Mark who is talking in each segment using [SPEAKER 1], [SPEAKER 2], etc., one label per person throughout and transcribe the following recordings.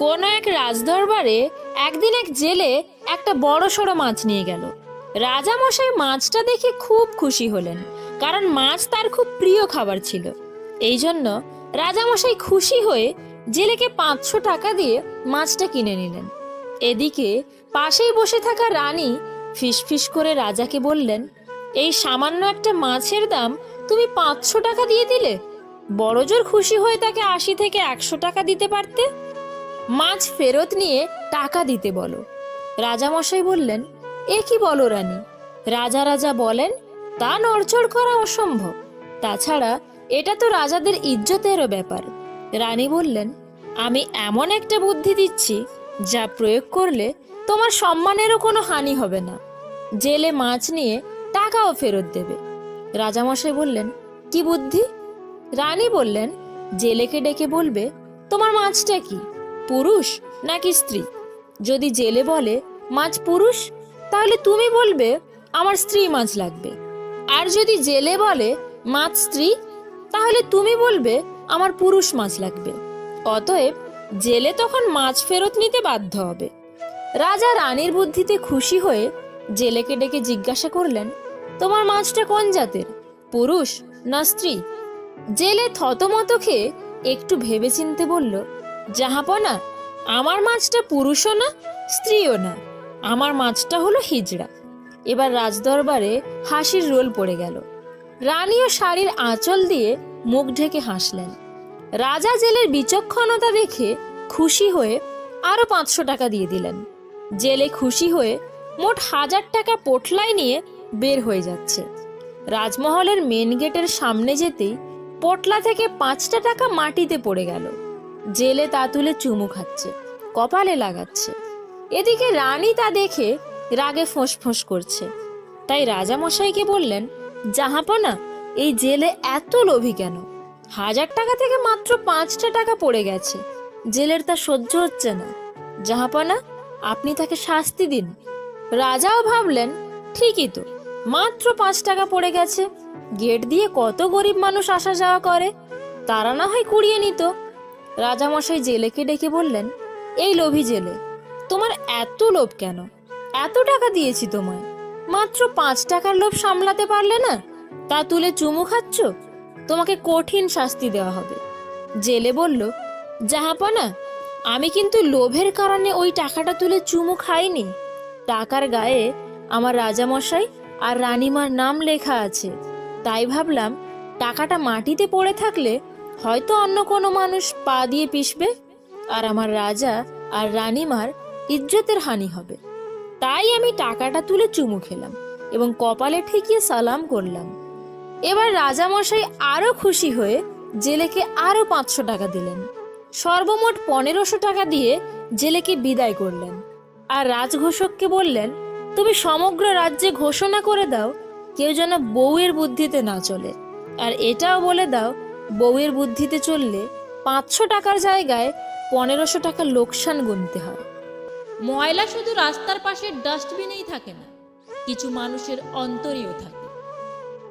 [SPEAKER 1] কোনো এক রাজদরবারে একদিন এক জেলে একটা বড় সড়ো মাছ নিয়ে গেল। রাজামশাই মাছটা দেখে খুব খুশি হলেন, কারণ মাছ তার খুব প্রিয় খাবার ছিল। এই জন্য রাজামশাই খুশি হয়ে জেলেকে পাঁচশো টাকা দিয়ে মাছটা কিনে নিলেন। এদিকে পাশেই বসে থাকা রানী ফিসফিস করে রাজাকে বললেন, এই সামান্য একটা মাছের দাম তুমি পাঁচশো টাকা দিয়ে দিলে? বড়জোর খুশি হয়ে তাকে আশি থেকে একশো টাকা দিতে পারতে? মাছ ফেরত নিয়ে টাকা দিতে বলো। রাজামশাই বললেন, এ কি বলো রানী? রাজা রাজা বলেন, তা নড়চড় করা অসম্ভব। তাছাড়া এটা তো রাজাদের ইজ্জতেরও ব্যাপার। রানী বললেন, আমি এমন একটা বুদ্ধি দিচ্ছি, যা প্রয়োগ করলে তোমার সম্মানেরও কোনো হানি হবে না। জেলে মাছ নিয়ে টাকাও ফেরত দেবে। রাজামশাই বললেন, কি বুদ্ধি? রানী বললেন, জেলেকে ডেকে বলবে, তোমার মাছটা কি? পুরুষ নাকি স্ত্রী? যদি জেলে বলে, মাছ পুরুষ? তাহলে তুমি বলবে, আমার স্ত্রী মাছ লাগবে। আর যদি জেলে বলে, মাছ স্ত্রী? তাহলে তুমি বলবে, আমার পুরুষ মাছ লাগবে। অতএব জেলে তখন মাছ ফেরত নিতে বাধ্য হবে। রাজা রানীর বুদ্ধিতে খুশি হয়ে জেলেকে ডেকে জিজ্ঞাসা করলেন, তোমার মাছটা কোন জাতের, পুরুষ না স্ত্রী? জেলে থতমত খেয়ে একটু ভেবেচিন্তে বলল জাহাপনা আমার মাছটা পুরুষও না, স্ত্রীও না। আমার মাছটা হলো হিজড়া। এবার রাজদরবারে হাসির রোল পড়ে গেল। রানীও শাড়ির আঁচল দিয়ে মুখ ঢেকে হাসলেন। রাজা জেলের বিচক্ষণতা দেখে খুশি হয়ে আরও পাঁচশো টাকা দিয়ে দিলেন। জেলে খুশি হয়ে মোট হাজার টাকা পোটলায় নিয়ে বের হয়ে যাচ্ছে। রাজমহলের মেন গেটের সামনে যেতেই পোটলা থেকে পাঁচটা টাকা মাটিতে পড়ে গেল। জেলে তা তুলে চুমু খাচ্ছে, কপালে লাগাচ্ছে। এদিকে রানী তা দেখে রাগে ফোঁস ফোঁস করছে। তাই রাজামশাইকে বললেন, জাহাপনা, এই জেলে এত লোভী কেন? হাজার টাকা থেকে মাত্র পাঁচটা টাকা পড়ে গেছে। জেলের তা সহ্য হচ্ছে না। জাহাপনা, আপনি তাকে শাস্তি দিন। রাজাও ভাবলেন, ঠিকই তো, মাত্র পাঁচ টাকা পড়ে গেছে। গেট দিয়ে কত গরিব মানুষ আসা যাওয়া করে। তারা না হয় কুড়িয়ে নিত। রাজামশাই জেলেকে ডেকে বললেন, এই লোভী জেলে, তোমার এত লোভ কেন? এত টাকা দিয়েছি তোমায়। মাত্র পাঁচ টাকার লোভ সামলাতে পারলে না? তা তুলে চুমু খাচ্ছ? তোমাকে কঠিন শাস্তি দেওয়া হবে। জেলে বলল, জাহাপনা, আমি কিন্তু লোভের কারণে ওই টাকাটা তুলে চুমু খাইনি। টাকার গায়ে আমার রাজামশাই আর রানীমার নাম লেখা আছে। তাই ভাবলাম, টাকাটা মাটিতে পড়ে থাকলে হয়তো অন্য কোনো মানুষ পা দিয়ে পিষবে, আর আমার রাজা আর রানীমার ইজ্জতের হানি হবে। তাই আমি টাকাটা তুলে চুমু খেলাম এবং কপালে ঠেকিয়ে সালাম করলাম। এবার রাজামশাই আরও খুশি হয়ে জেলেকে আরও পাঁচশো টাকা দিলেন। সর্বমোট পনেরোশো টাকা দিয়ে জেলেকে বিদায় করলেন। আর রাজঘোষককে বললেন, তুমি সমগ্র রাজ্যে ঘোষণা করে দাও, কেউ যেন বউয়ের বুদ্ধিতে না চলে। আর এটাও বলে দাও বউয়ের বুদ্ধিতে চললে পাঁচশো টাকার জায়গায় পনেরোশো টাকা লোকসান গুনতে হয়।
[SPEAKER 2] ময়লা শুধু রাস্তার পাশের ডাস্টবিনেই থাকে না, কিছু মানুষের অন্তরেও থাকে।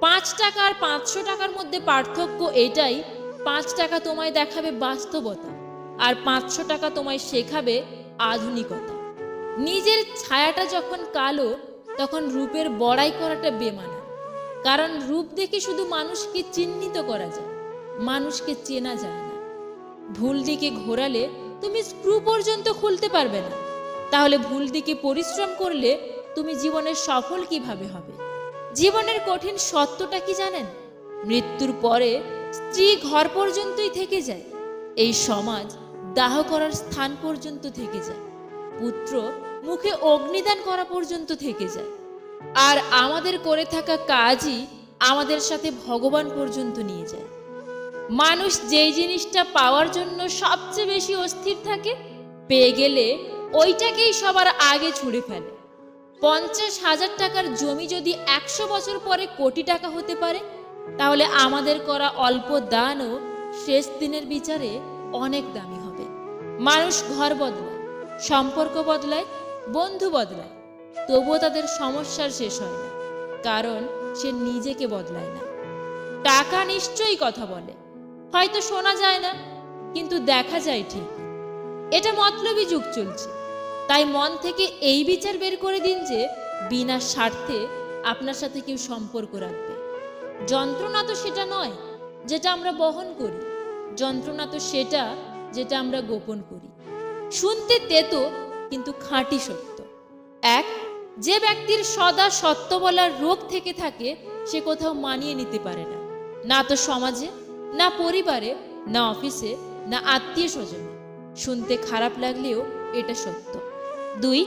[SPEAKER 2] পাঁচ টাকা আর পাঁচশো টাকার মধ্যে পার্থক্য এটাই, পাঁচ টাকা তোমায় দেখাবে বাস্তবতা আর পাঁচশো টাকা তোমায় শেখাবে আধুনিকতা। নিজের ছায়াটা যখন কালো, তখন রূপের বড়াই করাটা বেমানা। কারণ রূপ দেখে শুধু মানুষকে চিহ্নিত করা যায়। মানুষকে চেনা যায় না। ভুল দিকে ঘোরালে তুমি স্ক্রু পর্যন্ত খুলতে পারবে না। তাহলে ভুল দিকে পরিশ্রম করলে তুমি জীবনে সফল কীভাবে হবে? জীবনের কঠিন সত্যটা কি জানেন? মৃত্যুর পরে স্ত্রী ঘর পর্যন্তই থেকে যায়। এই সমাজ দাহ করার স্থান পর্যন্ত থেকে যায়। পুত্র মুখে অগ্নিদান করা পর্যন্ত থেকে যায়। আর আমাদের করে থাকা কাজই আমাদের সাথে ভগবান পর্যন্ত নিয়ে যায়। মানুষ যেই জিনিসটা পাওয়ার জন্য সবচেয়ে বেশি অস্থির থাকে, পেয়ে গেলে ওইটাকেই সবার আগে ছুঁড়ে ফেলে। পঞ্চাশ হাজার টাকার জমি যদি একশো বছর পরে কোটি টাকা হতে পারে, তাহলে আমাদের করা অল্প দানও শেষ দিনের বিচারে অনেক দামি হবে। মানুষ ঘর বদলায়, সম্পর্ক বদলায়, বন্ধু বদলায়, তবুও তাদের সমস্যার শেষ হয় না, কারণ সে নিজেকে বদলায় না। টাকা নিশ্চয়ই কথা বলে হয়তো শোনা যায় না, কিন্তু দেখা যায় ঠিক। এটা মতলবী যুগ চলছে। তাই মন থেকে এই বিচার বের করে দিন যে বিনা স্বার্থে আপনার সাথে কেউ সম্পর্ক রাখবে। যন্ত্রণা তো সেটা নয় যেটা আমরা বহন করি। যন্ত্রণা তো সেটা যেটা আমরা গোপন করি। শুনতে তেতো, কিন্তু খাঁটি সত্য। এক, যে ব্যক্তির সদা সত্য বলার রোগ থেকে থাকে, সে কোথাও মানিয়ে নিতে পারে না। না তো সমাজে না পরিবারে, না অফিসে, না আত্মীয় স্বজনে শুনতে খারাপ লাগলেও এটা সত্য। দুই,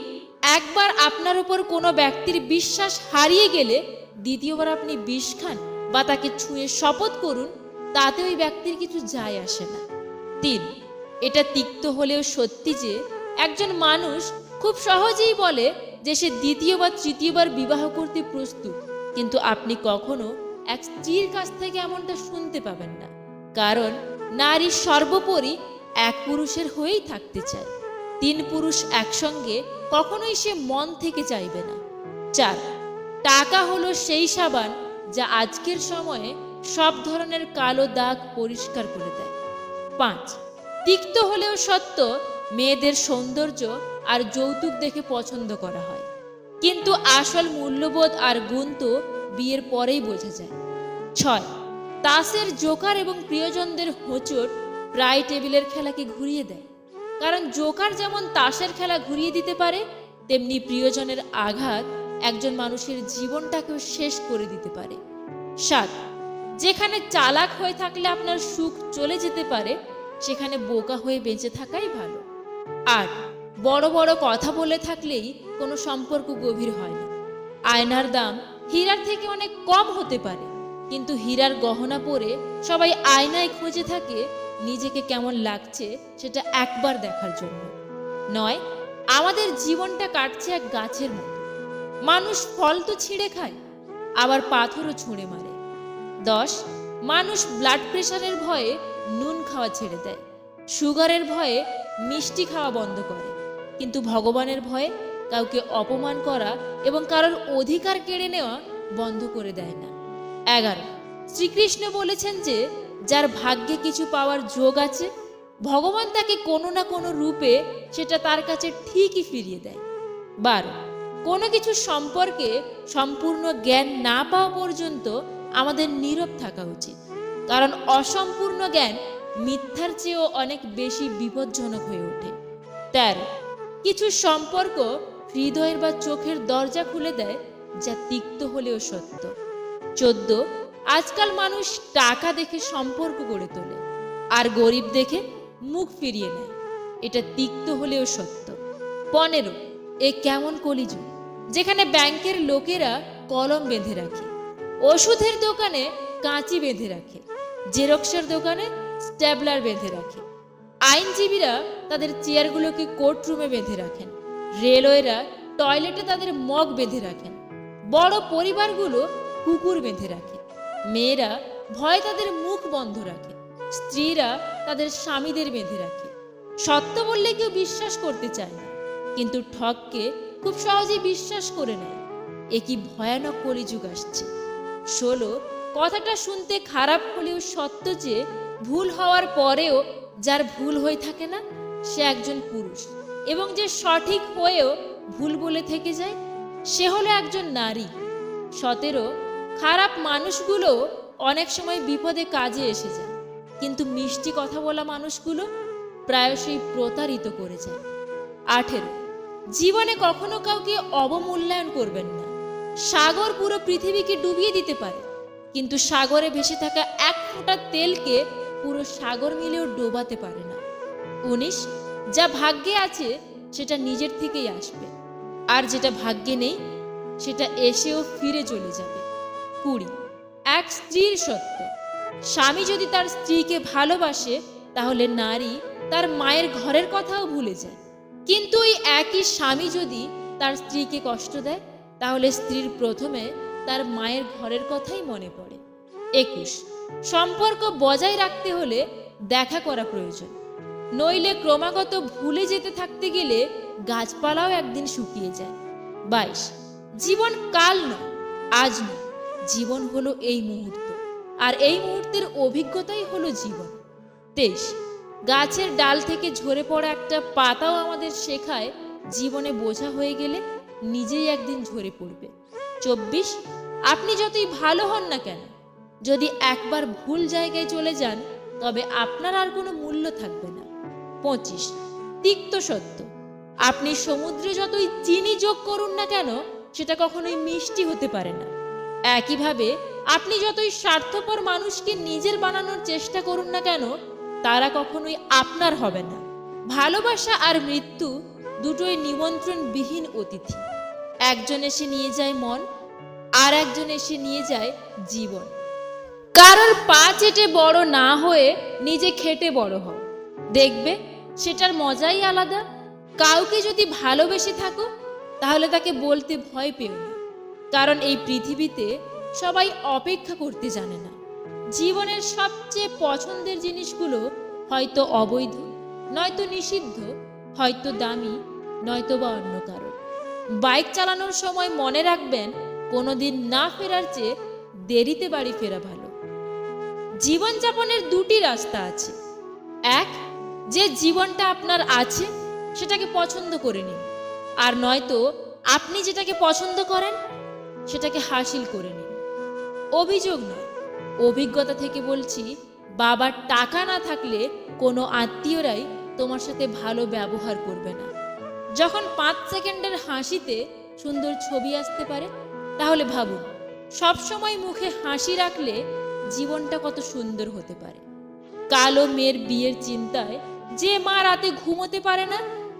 [SPEAKER 2] একবার আপনার উপর কোনো ব্যক্তির বিশ্বাস হারিয়ে গেলে দ্বিতীয়বার আপনি বিষ খান বা তাকে ছুঁয়ে শপথ করুন, তাতে ওই ব্যক্তির কিছু যায় আসে না। তিন, এটা তিক্ত হলেও সত্যি যে একজন মানুষ খুব সহজেই বলে যে সে দ্বিতীয় বা তৃতীয়বার বিবাহ করতে প্রস্তুত, কিন্তু আপনি কখনো এক স্ত্রীর কাছ থেকে এমনটা শুনতে পাবেন না। কারণ নারী সর্বোপরি এক পুরুষের হয়েই থাকতে চায়। তিন পুরুষ একসঙ্গে কখনোই সে মন থেকে চাইবে না। চার, টাকা হলো সেই সাবান যা আজকের সময়ে সব ধরনের কালো দাগ পরিষ্কার করে দেয়। পাঁচ, তিক্ত হলেও সত্য, মেয়েদের সৌন্দর্য আর যৌতুক দেখে পছন্দ করা হয়। কিন্তু আসল মূল্যবোধ আর গুণ তো বিয়ের পরেই বোঝা যায়। ছয় তাসের জোকার এবং প্রিয়জনদের হোঁচট প্রায় টেবিলের খেলাকে ঘুরিয়ে দেয়। কারণ জোকার যেমন তাসের খেলা ঘুরিয়ে দিতে পারে, তেমনি প্রিয়জনের আঘাত একজন মানুষের জীবনটাকেও শেষ করে দিতে পারে। সাত, যেখানে চালাক হয়ে থাকলে আপনার সুখ চলে যেতে পারে, সেখানে বোকা হয়ে বেঁচে থাকাই ভালো। আর বড় বড় কথা বলে থাকলেই কোনো সম্পর্ক গভীর হয় না। আয়নার দাম হীরার থেকে অনেক কম হতে পারে। কিন্তু হীরার গহনা পরে সবাই আয়নায় খুঁজে থাকে নিজেকে কেমন লাগছে সেটা একবার দেখার জন্য। নয়, আমাদের জীবনটা কাটছে এক গাছের মতো। মানুষ ফল তো ছিঁড়ে খায়, আবার পাথরও ছুঁড়ে মারে। দশ, মানুষ ব্লাড প্রেশারের ভয়ে নুন খাওয়া ছেড়ে দেয়। সুগারের ভয়ে মিষ্টি খাওয়া বন্ধ করে। কিন্তু ভগবানের ভয়ে কাউকে অপমান করা এবং কারোর অধিকার কেড়ে নেওয়া বন্ধ করে দেয় না। এগারো। শ্রীকৃষ্ণ বলেছেন যে, যার ভাগ্যে কিছু পাওয়ার যোগ আছে, ভগবান তাকে কোনো না কোনো রূপে সেটা তার কাছে ঠিকই ফিরিয়ে দেয়। বারো। কোনো কিছু সম্পর্কে সম্পূর্ণ জ্ঞান না পাওয়া পর্যন্ত আমাদের নীরব থাকা উচিত। কারণ অসম্পূর্ণ জ্ঞান মিথ্যার চেয়েও অনেক বেশি বিপজ্জনক হয়ে ওঠে। তেরো। কিছু সম্পর্ক হৃদয়ের বা চোখের দরজা খুলে দেয়, যা তিক্ত হলেও সত্য। চোদ্দ, আজকাল মানুষ টাকা দেখে সম্পর্ক গড়ে তোলে, আর গরিব দেখে মুখ ফিরিয়ে নেয়। এটা তিক্ত হলেও সত্য। পনেরো, এ কেমন কলিযুগ, যেখানে ব্যাংকের লোকেরা কলম বেঁধে রাখে, ওষুধের দোকানে কাঁচি বেঁধে রাখে, জেরক্সের দোকানে স্ট্যাবলার বেঁধে রাখে। আইনজীবীরা তাদের চেয়ারগুলোকে কোর্ট রুমে বেঁধে রাখেন, রেলওয়েরা টয়লেটে তাদের মগ বেঁধে রাখেন। বড় পরিবারগুলো কুকুর বেঁধে রাখে। মেয়েরা ভয় তাদের মুখ বন্ধ রাখে। স্ত্রীরা তাদের স্বামীদের বেঁধে রাখে। সত্য বললে কেউ বিশ্বাস করতে চায় না, কিন্তু ঠককে খুব সহজেই বিশ্বাস করে নেয়। এ কি ভয়ানক কলিযুগ আসছে। ষোলো কথাটা শুনতে খারাপ হলেও সত্য যে, ভুল হওয়ার পরেও যার ভুল হয়ে থাকে না, সে একজন পুরুষ। এবং যে সঠিক হয়েও ভুল বলে থেকে যায়, সে হলো একজন নারী। সতেরো খারাপ মানুষগুলো অনেক সময় বিপদে কাজে এসে যায়। কিন্তু মিষ্টি কথা বলা মানুষগুলো প্রায়শই প্রতারিত করে যায়। আঠেরো, জীবনে কখনো কাউকে অবমূল্যায়ন করবেন না। সাগর পুরো পৃথিবীকে ডুবিয়ে দিতে পারে, কিন্তু সাগরে ভেসে থাকা এক ফোঁটা তেলকে পুরো সাগর মিলেও ডোবাতে পারে না। উনিশ, যা ভাগ্যে আছে সেটা নিজের থেকেই আসবে। আর যেটা ভাগ্যে নেই, সেটা এসেও ফিরে চলে যাবে। কুড়ি। এক স্ত্রীর সত্য। স্বামী যদি তার স্ত্রীকে ভালোবাসে, তাহলে নারী তার মায়ের ঘরের কথাও ভুলে যায়। কিন্তু ওই একই স্বামী যদি তার স্ত্রীকে কষ্ট দেয়, তাহলে স্ত্রীর প্রথমে তার মায়ের ঘরের কথাই মনে পড়ে। একুশ। সম্পর্ক বজায় রাখতে হলে দেখা করা প্রয়োজন। নইলে ক্রমাগত ভুলে যেতে থাকতে গেলে গাছপালাও একদিন শুকিয়ে যায়। বাইশ। জীবন কাল নয়, আজ নয়। জীবন হলো এই মুহূর্ত। আর এই মুহূর্তের অভিজ্ঞতাই হলো জীবন। তেইশ গাছের ডাল থেকে ঝরে পড়া একটা পাতাও আমাদের শেখায় জীবনে বোঝা হয়ে গেলে নিজেই একদিন ঝরে পড়বে। চব্বিশ, আপনি যতই ভালো হন না কেন, যদি একবার ভুল জায়গায় চলে যান, তবে আপনার আর কোনো মূল্য থাকবে না। পঁচিশ, তিক্ত সত্য, আপনি সমুদ্রে যতই চিনি যোগ করুন না কেন, সেটা কখনোই মিষ্টি হতে পারে না। একইভাবে আপনি যতই স্বার্থপর মানুষকে নিজের বানানোর চেষ্টা করুন না কেন, তারা কখনোই আপনার হবে না। ভালোবাসা আর মৃত্যু দুটোই নিমন্ত্রণবিহীন অতিথি। একজন এসে নিয়ে যায় মন, আর একজন এসে নিয়ে যায় জীবন। কারোর পা চেটে বড় না হয়ে নিজে খেটে বড় হও। দেখবে, সেটার মজাই আলাদা। কাউকে যদি ভালোবেসে থাকো, তাহলে তাকে বলতে ভয় পেও না। কারণ এই পৃথিবীতে সবাই অপেক্ষা করতে জানে না। জীবনের সবচেয়ে পছন্দের জিনিসগুলো হয়তো অবৈধ, নয়তো নিষিদ্ধ, হয়তো দামি, নয়তো বা অন্য কারও। বাইক চালানোর সময় মনে রাখবেন, কোনোদিন না ফেরার চেয়ে দেরিতে বাড়ি ফেরা ভালো। জীবনযাপনের দুটি রাস্তা আছে। এক, যে জীবনটা আপনার আছে, সেটাকে পছন্দ করে নিন। আর নয়তো আপনি যেটাকে পছন্দ করেন সেটাকে হাসিল করে নিন। অভিযোগ নয়। অভিজ্ঞতা থেকে বলছি, বাবার টাকা না থাকলে কোনো আত্মীয়রাই তোমার সাথে ভালো ব্যবহার করবে না। যখন পাঁচ সেকেন্ডের হাসিতে সুন্দর ছবি আসতে পারে, তাহলে ভাবুন, সবসময় মুখে হাসি রাখলে জীবনটা কত সুন্দর হতে পারে। কালো মেয়ের বিয়ের চিন্তায় যে মা রাতে ঘুমোতে পারে না,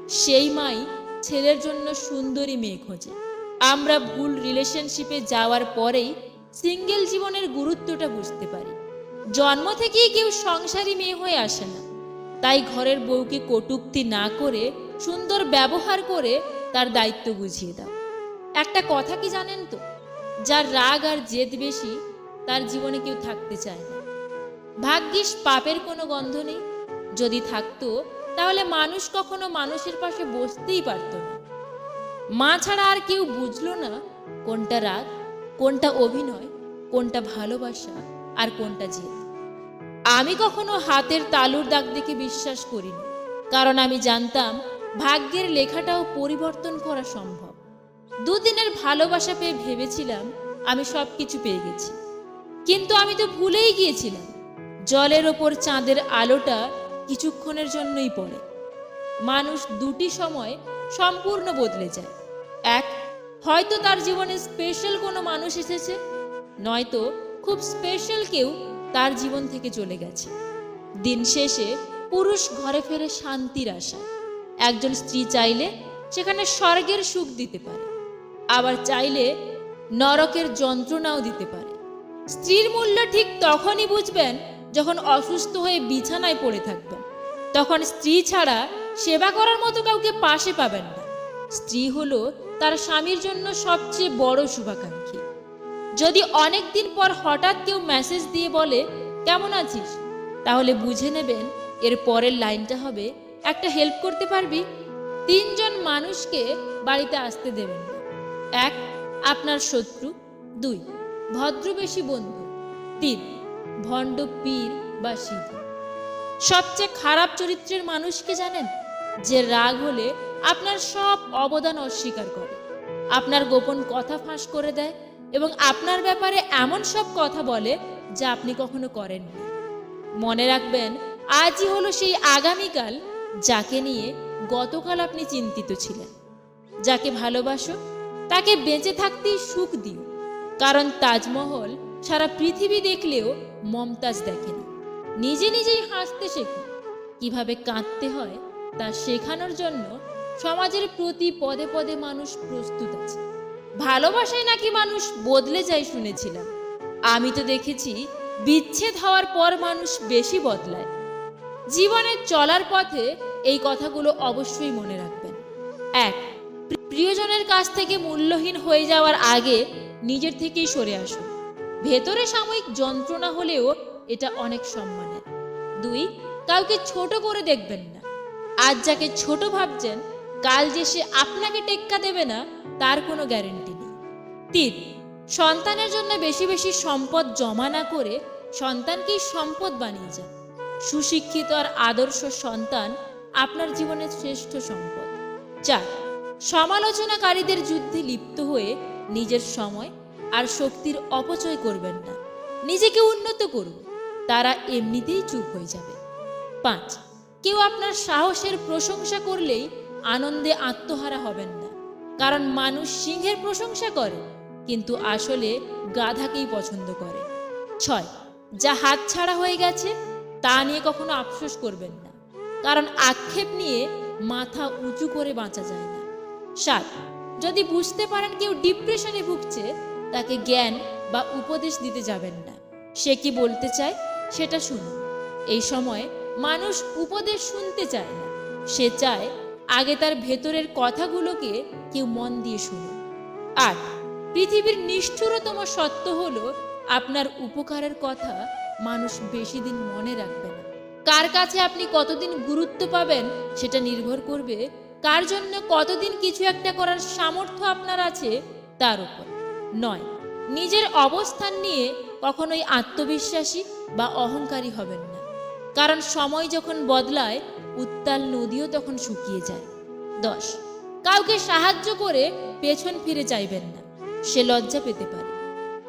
[SPEAKER 2] সেই মাই ছেলের জন্য সুন্দরী মেয়ে খোঁজে। আমরা ভুল রিলেশনশিপে যাওয়ার পরেই সিঙ্গেল জীবনের গুরুত্বটা বুঝতে পারি। জন্ম থেকেই কেউ সংসারী মেয়ে হয়ে আসে না। তাই ঘরের বউকে কটূক্তি না করে, সুন্দর ব্যবহার করে তার দায়িত্ব বুঝিয়ে দাও। একটা কথা কি জানেন তো? যার রাগ আর জেদ বেশি, তার জীবনে কেউ থাকতে চায় না। ভাগ্যিস পাপের কোনো গন্ধ নেই। যদি থাকতো, তাহলে মানুষ কখনো মানুষের পাশে বসতেই পারত না। মা ছাড়া আর কেউ বুঝলো না কোনটা রাগ, কোনটা অভিনয়, কোনটা ভালোবাসা আর কোনটা জেদ। আমি কখনো হাতের তালুর দাগ দেখে বিশ্বাস করিনি, কারণ আমি জানতাম ভাগ্যের লেখাটাও পরিবর্তন করা সম্ভব। দুদিনের ভালোবাসা পেয়ে ভেবেছিলাম আমি সব কিছু পেয়ে গেছি, কিন্তু আমি তো ভুলেই গিয়েছিলাম, জলের ওপর চাঁদের আলোটা কিছুক্ষণের জন্যই পড়ে। মানুষ দুটি সময় সম্পূর্ণ বদলে যায়। এক, হয়তো তার জীবনে স্পেশাল কোনো মানুষ এসেছে, নয়তো খুব স্পেশাল কেউ তার জীবন থেকে চলে গেছে। দিন শেষে পুরুষ ঘরে ফেরে শান্তির আশায় একজন স্ত্রী চাইলে সেখানে স্বর্গের সুখ দিতে পারে। আবার চাইলে নরকের যন্ত্রণাও দিতে পারে। স্ত্রীর মূল্য ঠিক তখনই বুঝবেন যখন অসুস্থ হয়ে বিছানায় পড়ে থাকবেন। তখন স্ত্রী ছাড়া সেবা করার মতো কাউকে পাশে পাবেন না। স্ত্রী হলো তার স্বামীর জন্য সবচেয়ে বড় শুভাকাঙ্ক্ষী। যদি অনেক দিন পর হঠাৎ কেউ মেসেজ দিয়ে বলে, কেমন আছিস? তাহলে বুঝে নেবেন এর পরের লাইনটা হবে, একটা হেল্প করতে পারবি? তিনজন মানুষকে বাড়িতে আসতে দেবেন এক, আপনার শত্রু। দুই ভদ্রবেশী বন্ধু। তিন, ভণ্ড পীর বা সিধু। সবচেয়ে খারাপ চরিত্রের মানুষকে জানেন? যে রাগ হলে আপনার সব অবদান অস্বীকার করে। আপনার গোপন কথা ফাঁস করে দেয় এবং আপনার ব্যাপারে এমন সব কথা বলে যা আপনি কখনো করেননি। মনে রাখবেন, আজই হলো সেই আগামীকাল যাকে নিয়ে গতকাল আপনি চিন্তিত ছিলেন। যাকে ভালোবাসো, তাকে বেঁচে থাকতেই সুখ দিও। কারণ তাজমহল সারা পৃথিবী দেখলেও মমতাজ দেখেনি নিজে নিজেই হাসতে শেখো। কীভাবে কাঁদতে হয় তা শেখানোর জন্য সমাজের প্রতি পদে পদে মানুষ প্রস্তুত আছে। ভালোবাসায় নাকি মানুষ বদলে যায় শুনেছিলাম। আমি তো দেখেছি বিচ্ছেদ হওয়ার পর মানুষ বেশি বদলায়। জীবনে চলার পথে এই কথাগুলো অবশ্যই মনে রাখবেন। এক, প্রিয়জনের কাছ থেকে মূল্যহীন হয়ে যাওয়ার আগে নিজের থেকেই সরে আসুন। ভেতরে সাময়িক যন্ত্রণা হলেও এটা অনেক সম্মানের। দুই, কাউকে ছোট করে দেখবেন না। আজ যাকে ছোট ভাবছেন, কাল যে সে আপনাকে টেক্কা দেবে না, তার কোনো গ্যারেন্টি নেই। তিন, সন্তানের জন্য বেশি বেশি সম্পদ জমা না করে সন্তানকেই সম্পদ বানিয়ে যান। সুশিক্ষিত আর আদর্শ সন্তান আপনার জীবনের শ্রেষ্ঠ সম্পদ। চার, সমালোচনাকারীদের যুদ্ধে লিপ্ত হয়ে নিজের সময় আর শক্তির অপচয় করবেন না। নিজেকে উন্নত করুন, তারা এমনিতেই চুপ হয়ে যাবে। পাঁচ কেউ আপনার সাহসের প্রশংসা করলেই আনন্দে আত্মহারা হবেন না। কারণ মানুষ সিংহের প্রশংসা করে, কিন্তু আসলে গাধাকেই পছন্দ করে। ছয়, যা হাত ছাড়া হয়ে গেছে, তা নিয়ে কখনো আফসোস করবেন না। কারণ আক্ষেপ নিয়ে মাথা উঁচু করে বাঁচা যায় না। সাত, যদি বুঝতে পারেন কেউ ডিপ্রেশনে ভুগছে, তাকে জ্ঞান বা উপদেশ দিতে যাবেন না। সে কি বলতে চায়, সেটা শুনুন। এই সময় মানুষ উপদেশ শুনতে চায় না। সে চায় আগে তার ভেতরের কথাগুলোকে কেউ মন দিয়ে শুনুন আট, পৃথিবীর নিষ্ঠুরতম সত্য হলো আপনার উপকারের কথা মানুষ বেশি দিন মনে রাখবে না। কার কাছে আপনি কতদিন গুরুত্ব পাবেন সেটা নির্ভর করবে কার জন্য কতদিন কিছু একটা করার সামর্থ্য আপনার আছে তার উপর। নয়, নিজের অবস্থান নিয়ে কখনোই আত্মবিশ্বাসী বা অহংকারী হবেন না। কারণ সময় যখন বদলায়, উত্তাল নদীও তখন শুকিয়ে যায়। দশ, কাউকে সাহায্য করে পেছন ফিরে চাইবেন না, সে লজ্জা পেতে পারে।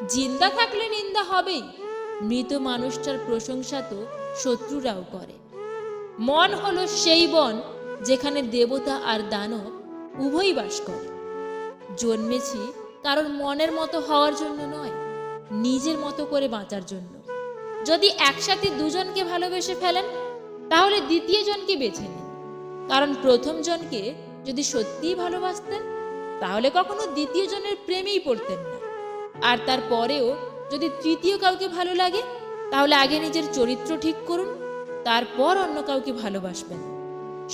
[SPEAKER 2] জিন্দা থাকলে নিন্দা হবেই, মৃত মানুষটার প্রশংসা তো শত্রুরাও করে। মন হলো সেই বন যেখানে দেবতা আর দানব উভয়ই বাস করে। জন্মেছি কারণ মনের মতো হওয়ার জন্য নয়, নিজের মতো করে বাঁচার জন্য। যদি একসাথে দুজনকে ভালোবেসে ফেলেন, তাহলে দ্বিতীয় জনকে বেছে নিন। কারণ প্রথম জনকে যদি সত্যিই ভালোবাসতেন, তাহলে কখনো দ্বিতীয় জনের প্রেমেই পড়তেন না। আর তারপরেও যদি তৃতীয় কাউকে ভালো লাগে, তাহলে আগে নিজের চরিত্র ঠিক করুন, তারপর অন্য কাউকে ভালোবাসবেন।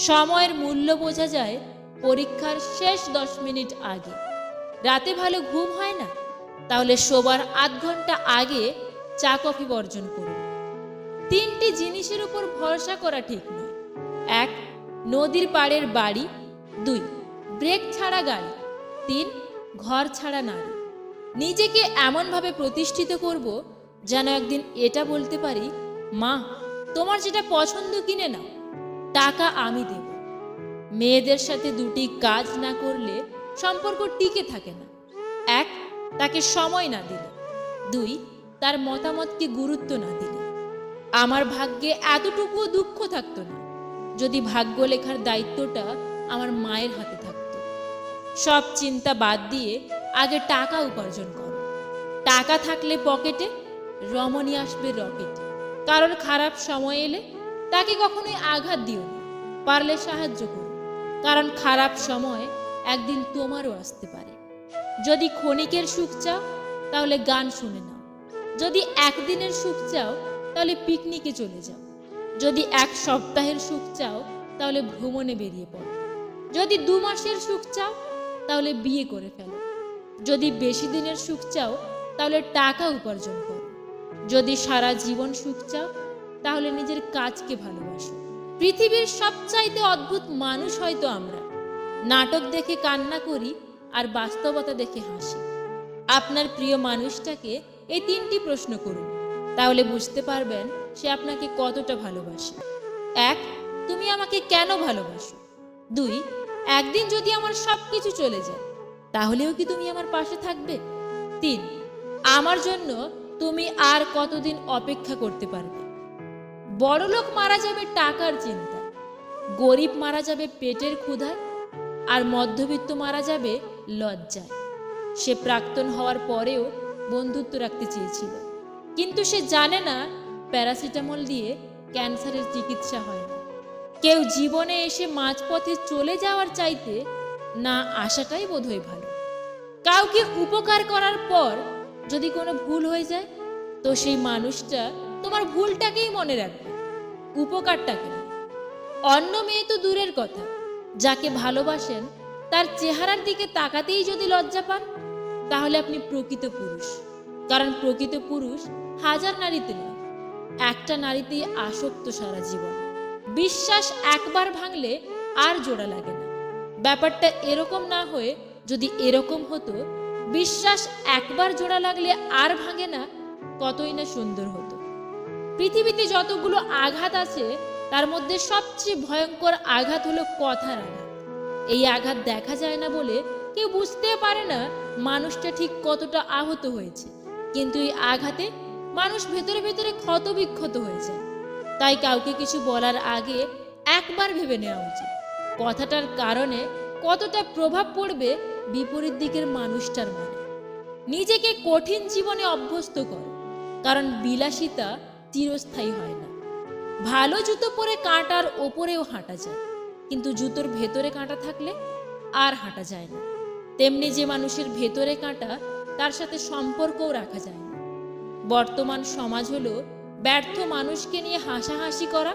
[SPEAKER 2] সময়ের মূল্য বোঝা যায় পরীক্ষার শেষ দশ মিনিট আগে। রাতে ভালো ঘুম হয় না, তাহলে শোবার আধ ঘণ্টা আগে চা কফি বর্জন করুন। তিনটি জিনিসের উপর ভরসা করা ঠিক নয়। এক, নদীর পাড়ের বাড়ি। দুই, ব্রেক ছাড়া গাড়ি। তিন, ঘর ছাড়া নারী নিজেকে এমনভাবে প্রতিষ্ঠিত করব যেন একদিন এটা বলতে পারি, মা, তোমার যেটা পছন্দ কিনে নাও, টাকা আমি দেব। মেয়েদের সাথে দুটি কাজ না করলে সম্পর্ক টিকে থাকে না। এক, তাকে সময় না দিলে। দুই তার মতামতকে গুরুত্ব না দিলে। আমার ভাগ্যে এতটুকুও দুঃখ থাকতো না, যদি ভাগ্য লেখার দায়িত্বটা আমার মায়ের হাতে থাকতো। সব চিন্তা বাদ দিয়ে আগে টাকা উপার্জন করো। টাকা থাকলে পকেটে, রমণী আসবে রকেটে। কারণ খারাপ সময় এলে তাকে কখনোই আঘাত দিও না, পারলে সাহায্য করো। কারণ খারাপ সময় একদিন তোমারও আসতে পারে। যদি ক্ষণিকের সুখ চাও, তাহলে গান শুনে নাও। যদি একদিনের সুখ চাও, তাহলে পিকনিকে চলে যাও। যদি এক সপ্তাহের সুখ চাও, তাহলে ভ্রমণে বেরিয়ে পড়ো। যদি দু মাসের সুখ চাও, তাহলে বিয়ে করে ফেলো। যদি বেশি দিনের সুখ চাও, তাহলে টাকা উপার্জন করো। যদি সারা জীবন সুখ চাও, তাহলে নিজের কাজকে ভালোবাসো। পৃথিবীর সবচাইতে অদ্ভুত মানুষ হয়তো আমরা। নাটক দেখে কান্না করি আর বাস্তবতা দেখে হাসি। আপনার প্রিয় মানুষটাকে এই তিনটি প্রশ্ন করুন। তাহলে বুঝতে পারবেন সে আপনাকে কতটা ভালোবাসে। এক, তুমি আমাকে কেন ভালোবাসো? দুই, একদিন যদি আমার সব কিছু চলে যায়, তাহলেও কি তুমি আমার পাশে থাকবে? তিন, আমার জন্য তুমি আর কতদিন অপেক্ষা করতে পারবে? বড়লোক মারা যাবে টাকার চিন্তা গরিব মারা যাবে পেটের ক্ষুধায়, আর মধ্যবিত্ত মারা যাবে লজ্জায়। সে প্রাক্তন হওয়ার পরেও বন্ধুত্ব রাখতে চেয়েছিল। কিন্তু সে জানে না প্যারাসিটামল দিয়ে ক্যান্সারের চিকিৎসা হয় না। কেউ জীবনে এসে মাঝপথে চলে যাওয়ার চাইতে না আসাটাই বোধহয় ভালো। কাউকে উপকার করার পর যদি কোনো ভুল হয়ে যায়, তো সেই মানুষটা তোমার ভুলটাকেই মনে রাখবে। উপকারটাকে অন্য মেয়ে তো দূরের কথা। যাকে ভালোবাসেন, তার চেহারার দিকে তাকাতেই যদি লজ্জা পান তাহলে আপনি প্রকৃত পুরুষ। কারণ প্রকৃত পুরুষ হাজার নারীতে নয়, একটা নারীতেই আসক্ত সারা জীবন। বিশ্বাস একবার ভাঙলে আর জোড়া লাগে না। ব্যাপারটা এরকম না হয়ে যদি এরকম হতো, বিশ্বাস একবার জোড়া লাগলে আর ভাঙে না, কতই না সুন্দর হতো। পৃথিবীতে যতগুলো আঘাত আছে, তার মধ্যে সবচেয়ে ভয়ঙ্কর আঘাত হলো কথার আঘাত। এই আঘাত দেখা যায় না বলে কেউ বুঝতে পারে না মানুষটা ঠিক কতটা আহত হয়েছে। কিন্তু এই আঘাতে মানুষ ভেতরে ভেতরে ক্ষত বিক্ষত হয়ে তাই কাউকে কিছু বলার আগে একবার ভেবে নেওয়া উচিত। কথাটার কারণে কতটা প্রভাব পড়বে বিপরীত দিকের মানুষটার মনে। নিজেকে কঠিন জীবনে অভ্যস্ত করো, কারণ বিলাসিতা চিরস্থায়ী হয় না। ভালো জুতো পরে কাঁটার ওপরেও হাঁটা যায়, কিন্তু জুতোর ভেতরে কাঁটা থাকলে আর হাঁটা যায় না। তেমনি যে মানুষের ভেতরে কাঁটা, তার সাথে সম্পর্কও রাখা যায় না। বর্তমান সমাজ হলো ব্যর্থ মানুষকে নিয়ে হাসাহাসি করা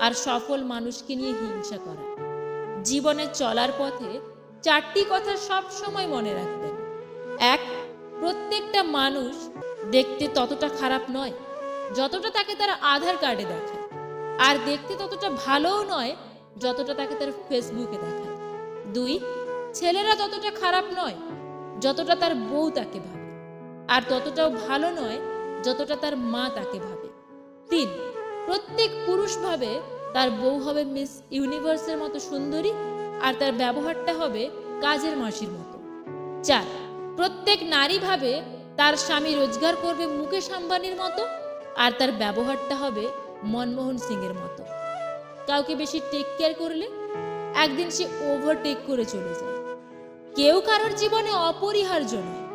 [SPEAKER 2] আর সফল মানুষকে নিয়ে হিংসা করা। জীবনে চলার পথে চারটি কথা সব সময় মনে রাখবেন। এক, প্রত্যেকটা মানুষ দেখতে ততটা খারাপ নয় যতটা তাকে তার আধার কার্ডে দেখায়। আর দেখতে ততটা ভালোও নয় যতটা তাকে তার ফেসবুকে দেখায়। দুই ছেলেরা ততটা খারাপ নয়, যতটা তার বউ তাকে ভাবে। আর ততটাও ভালো নয়, যতটা তার মা তাকে ভাবে। তিন, প্রত্যেক পুরুষ ভাবে তার বউ হবে মিস ইউনিভার্সের মতো সুন্দরী আর তার ব্যবহারটা হবে কাজের মাসির মতো। চার, প্রত্যেক নারী ভাবে তার স্বামী রোজগার করবে মুকেশ আম্বানির মতো আর তার ব্যবহারটা হবে মনমোহন সিংয়ের মতো। কাউকে বেশি টেক কেয়ার করলে একদিন সে ওভারটেক করে চলে যায়। কেউ কারোর জীবনে অপরিহার্য নয়।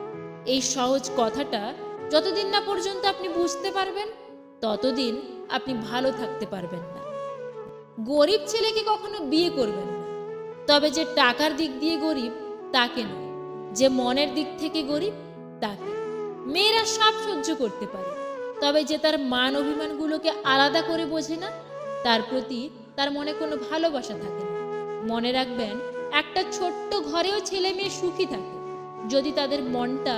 [SPEAKER 2] এই সহজ কথাটা যতদিন না পর্যন্ত আপনি বুঝতে পারবেন, ততদিন আপনি ভালো থাকতে পারবেন না। গরিব ছেলেকে কখনো বিয়ে করবেন না। তবে যে টাকার দিক দিয়ে গরিব, তাকে নয়। যে মনের দিক থেকে গরিব, তাকে। মেয়েরা সব সহ্য করতে পারে। তবে যে তার মান অভিমানগুলোকে আলাদা করে বোঝে না, তার প্রতি তার মনে কোনো ভালোবাসা থাকে না। মনে রাখবেন একটা ছোট্ট ঘরেও ছেলে মেয়ে সুখী থাকে যদি তাদের মনটা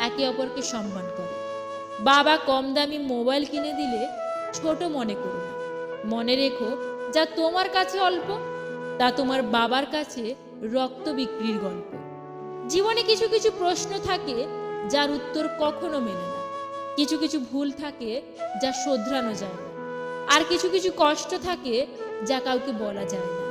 [SPEAKER 2] একে অপরকে সম্মান করে। বাবা কম দামি মোবাইল কিনে দিলে ছোট মনে করো না। মনে রেখো, যা তোমার কাছে অল্প, তা তোমার বাবার কাছে রক্ত বিক্রির গল্প। জীবনে কিছু কিছু প্রশ্ন থাকে যার উত্তর কখনো মেলে না। কিছু কিছু ভুল থাকে যা শোধরানো যায় না। আর কিছু কিছু কষ্ট থাকে যা কাউকে বলা যায় না।